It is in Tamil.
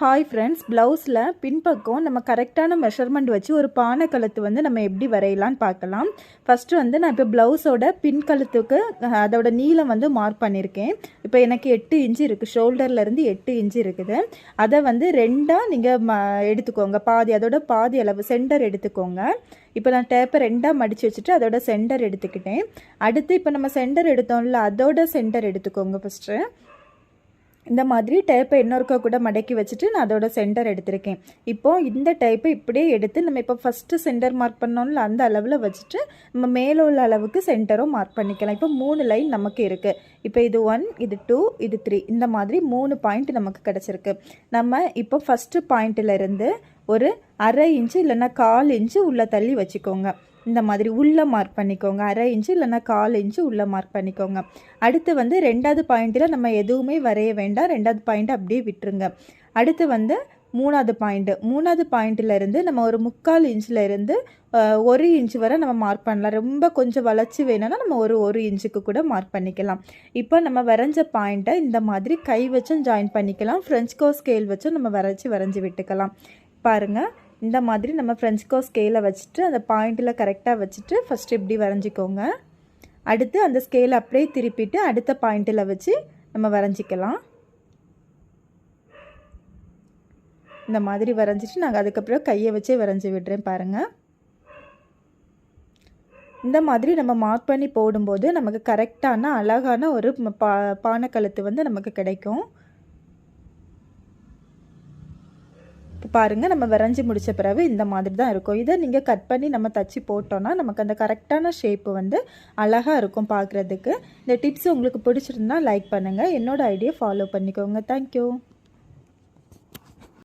ஹாய் ஃப்ரெண்ட்ஸ் ப்ளவுஸில் பின்பக்கம் நம்ம கரெக்டான மெஷர்மெண்ட் வச்சு ஒரு பானை கழுத்து வந்து நம்ம எப்படி வரையலான்னு பார்க்கலாம். ஃபஸ்ட்டு வந்து நான் இப்போ ப்ளவுஸோட பின் கழுத்துக்கு அதோட நீளம் வந்து மார்க் பண்ணியிருக்கேன். இப்போ எனக்கு எட்டு இன்ச்சு இருக்குது ஷோல்டர்லேருந்து எட்டு இன்ச்சு இருக்குது. அதை வந்து ரெண்டாக நீங்கள் ம எடுத்துக்கோங்க. பாதி அதோட பாதி அளவு சென்டர் எடுத்துக்கோங்க. இப்போ நான் டேப்பை ரெண்டாக மடித்து வச்சுட்டு அதோட சென்டர் எடுத்துக்கிட்டேன். அடுத்து இப்போ நம்ம சென்டர் எடுத்தோம்ல அதோட சென்டர் எடுத்துக்கோங்க ஃபஸ்ட்டு இந்த மாதிரி டைப்பை இன்னொருக்க கூட மடக்கி வச்சுட்டு நான் அதோட சென்டர் எடுத்திருக்கேன். இப்போ இந்த டைப்பை இப்படியே எடுத்து நம்ம இப்போ ஃபஸ்ட்டு சென்டர் மார்க் பண்ணோம்ல அந்த அளவில் வச்சுட்டு நம்ம மேலே உள்ள அளவுக்கு சென்டரும் மார்க் பண்ணிக்கலாம். இப்போ மூணு லைன் நமக்கு இருக்குது இப்போ இது ஒன் இது டூ இது த்ரீ இந்த மாதிரி மூணு பாயிண்ட் நமக்கு கிடச்சிருக்கு. நம்ம இப்போ ஃபஸ்ட்டு பாயிண்ட்டில் இருந்து ஒரு அரை இன்ச்சு இல்லைன்னா கால் இன்ச்சு உள்ளே தள்ளி வச்சுக்கோங்க. இந்த மாதிரி உள்ளே மார்க் பண்ணிக்கோங்க. அரை இன்ச்சு இல்லைன்னா கால் இன்ச்சு உள்ளே மார்க் பண்ணிக்கோங்க. அடுத்து வந்து ரெண்டாவது பாயிண்ட்டில் நம்ம எதுவுமே வரைய வேண்டாம். ரெண்டாவது பாயிண்ட் அப்படியே விட்டுருங்க. அடுத்து வந்து மூணாவது பாயிண்ட்டு மூணாவது பாயிண்ட்டிலேருந்து நம்ம ஒரு முக்கால் இன்ச்சில் இருந்து ஒரு இன்ச் வரை நம்ம மார்க் பண்ணலாம். ரொம்ப கொஞ்சம் வளர்ச்சி வேணும்னா நம்ம ஒரு ஒரு இன்ச்சுக்கு கூட மார்க் பண்ணிக்கலாம். இப்போ நம்ம வரைஞ்ச பாயிண்ட்டை இந்த மாதிரி கை வச்சும் ஜாயின் பண்ணிக்கலாம். ஃப்ரெஞ்ச்கோ ஸ்கேல் வச்சும் நம்ம வரைச்சி வரைஞ்சி விட்டுக்கலாம். பாருங்கள் இந்த மாதிரி நம்ம ஃப்ரெஞ்ச்கோ ஸ்கேலை வச்சுட்டு அந்த பாயிண்டில் கரெக்டாக வச்சுட்டு ஃபஸ்ட்டு இப்படி வரைஞ்சிக்கோங்க. அடுத்து அந்த ஸ்கேலை அப்படியே திருப்பிட்டு அடுத்த பாயிண்டில் வச்சு நம்ம வரைஞ்சிக்கலாம். இந்த மாதிரி வரைஞ்சிட்டு நாங்கள் அதுக்கப்புறம் கையை வச்சே வரைஞ்சி விடுறேன் பாருங்கள் இந்த மாதிரி நம்ம மார்க் பண்ணி போடும்போது நமக்கு கரெக்டான அழகான ஒரு பா பானைக்கழுத்து வந்து நமக்கு கிடைக்கும். இப்போ பாருங்கள் நம்ம வரைஞ்சி முடிச்ச பிறகு இந்த மாதிரி தான் இருக்கும். இதை நீங்கள் கட் பண்ணி நம்ம தச்சு போட்டோன்னா நமக்கு அந்த கரெக்டான ஷேப்பு வந்து அழகாக இருக்கும் பார்க்குறதுக்கு இந்த டிப்ஸ் உங்களுக்கு பிடிச்சிருந்தா லைக் பண்ணுங்கள் என்னோடய ஐடியை ஃபாலோ பண்ணிக்கோங்க. தேங்க்யூ